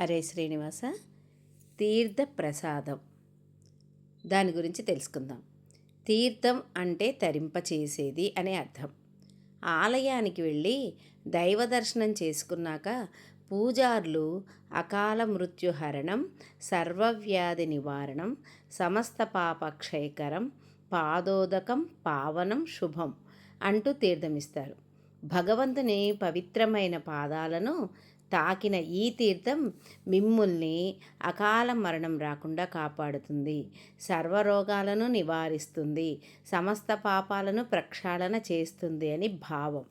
హరే శ్రీనివాస తీర్థ ప్రసాదం. దాని గురించి తెలుసుకుందాం. తీర్థం అంటే తరింపచేసేది అనే అర్థం. ఆలయానికి వెళ్ళి దైవ దర్శనం చేసుకున్నాక పూజార్లు అకాల మృత్యుహరణం సర్వవ్యాధి నివారణం సమస్త పాపక్షయకరం పాదోదకం పావనం శుభం అంటూ తీర్థమిస్తారు. భగవంతుని పవిత్రమైన పాదాలను తాకిన ఈ తీర్థం మిమ్ముల్ని అకాల మరణం రాకుండా కాపాడుతుంది. సర్వరోగాలను నివారిస్తుంది. సమస్త పాపాలను ప్రక్షాళన చేస్తుంది అని భావం.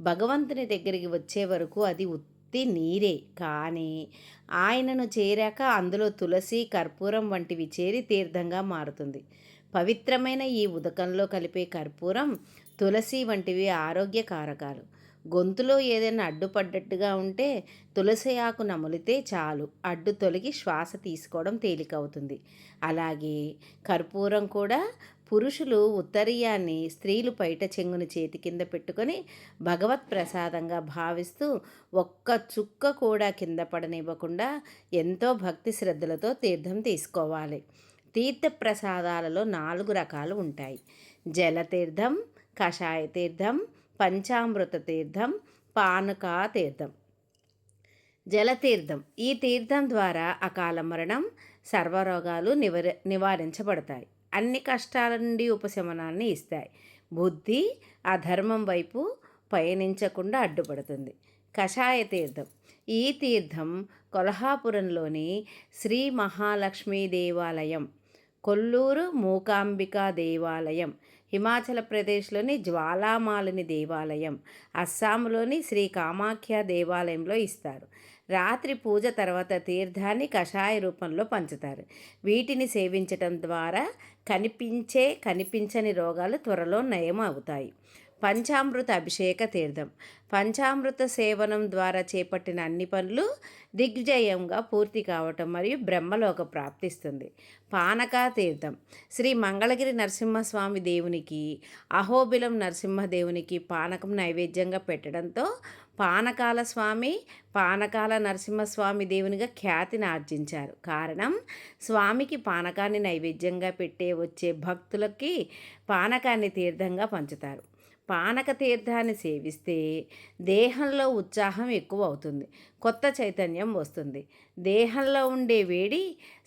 భగవంతుని దగ్గరికి వచ్చే వరకు అది ఉత్తి నీరే. కానీ ఆయనను చేరాక అందులో తులసి కర్పూరం వంటివి చేరి తీర్థంగా మారుతుంది. పవిత్రమైన ఈ ఉదకంలో కలిపే కర్పూరం తులసి వంటివి ఆరోగ్య కారకాలు గొంతులో ఏదైనా అడ్డుపడ్డట్టుగా ఉంటే తులసి ఆకు నములితే చాలు. అడ్డు తొలగి శ్వాస తీసుకోవడం తేలికవుతుంది. అలాగే కర్పూరం కూడా పురుషులు ఉత్తరీయాన్ని స్త్రీలు పైట చెంగుని చేతి కింద పెట్టుకొని భగవత్ ప్రసాదంగా భావిస్తూ ఒక్క చుక్క కూడా కింద పడనివ్వకుండా ఎంతో భక్తి శ్రద్ధలతో తీర్థం తీసుకోవాలి. తీర్థ ప్రసాదాలలో నాలుగు రకాలు ఉంటాయి. జలతీర్థం కషాయ తీర్థం పంచామృత తీర్థం పానకా తీర్థం జలతీర్థం. ఈ తీర్థం ద్వారా అకాల మరణం సర్వరోగాలు నివర నివారించబడతాయి. అన్ని కష్టాల నుండి ఉపశమనాన్ని ఇస్తాయి. బుద్ధి అధర్మం వైపు పయనించకుండా అడ్డుపడుతుంది. కషాయ తీర్థం. ఈ తీర్థం కొల్హాపురంలోని శ్రీ మహాలక్ష్మీ దేవాలయం కొల్లూరు మూకాంబికా దేవాలయం హిమాచల్ ప్రదేశ్లోని జ్వాలామాలిని దేవాలయం అస్సాంలోని శ్రీ కామాఖ్య దేవాలయంలో ఇస్తారు. రాత్రి పూజ తర్వాత తీర్థాన్ని కషాయ రూపంలో పంచుతారు. వీటిని సేవించటం ద్వారా కనిపించే కనిపించని రోగాలు త్వరలో నయం అవుతాయి పంచామృత అభిషేక తీర్థం. పంచామృత సేవనం ద్వారా చేపట్టిన అన్ని పనులు దిగ్విజయంగా పూర్తి కావటం మరియు బ్రహ్మలోక ప్రాప్తిస్తుంది. పానకా తీర్థం. శ్రీ మంగళగిరి నరసింహస్వామి దేవునికి అహోబిలం నరసింహదేవునికి పానకం నైవేద్యంగా పెట్టడంతో పానకాల స్వామి పానకాల నరసింహస్వామి దేవునిగా ఖ్యాతిని ఆర్జించారు. కారణం స్వామికి పానకాన్ని నైవేద్యంగా పెట్టే వచ్చే భక్తులకి పానకాన్ని తీర్థంగా పంచుతారు. పానక తీర్థాన్ని సేవిస్తే దేహంలో ఉత్సాహం ఎక్కువ అవుతుంది కొత్త చైతన్యం వస్తుంది. దేహంలో ఉండే వేడి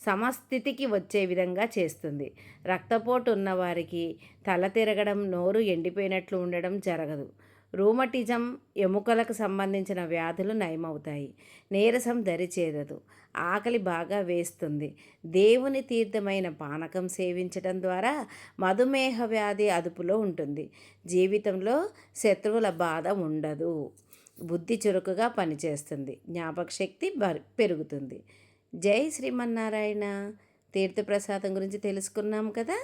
సమస్థితికి వచ్చే విధంగా చేస్తుంది. రక్తపోటు ఉన్నవారికి తల తిరగడం నోరు ఎండిపోయినట్లు ఉండడం జరగదు. రూమటిజం ఎముకలకు సంబంధించిన వ్యాధులు నయమవుతాయి. నీరసం దరిచేదదు ఆకలి బాగా వేస్తుంది. దేవుని తీర్థమైన పానకం సేవించడం ద్వారా మధుమేహ వ్యాధి అదుపులో ఉంటుంది. జీవితంలో శత్రువుల బాధ ఉండదు. బుద్ధి చురుకుగా పనిచేస్తుంది. జ్ఞాపక శక్తి పెరుగుతుంది. జై శ్రీమన్నారాయణ. తీర్థప్రసాదం గురించి తెలుసుకున్నాం కదా?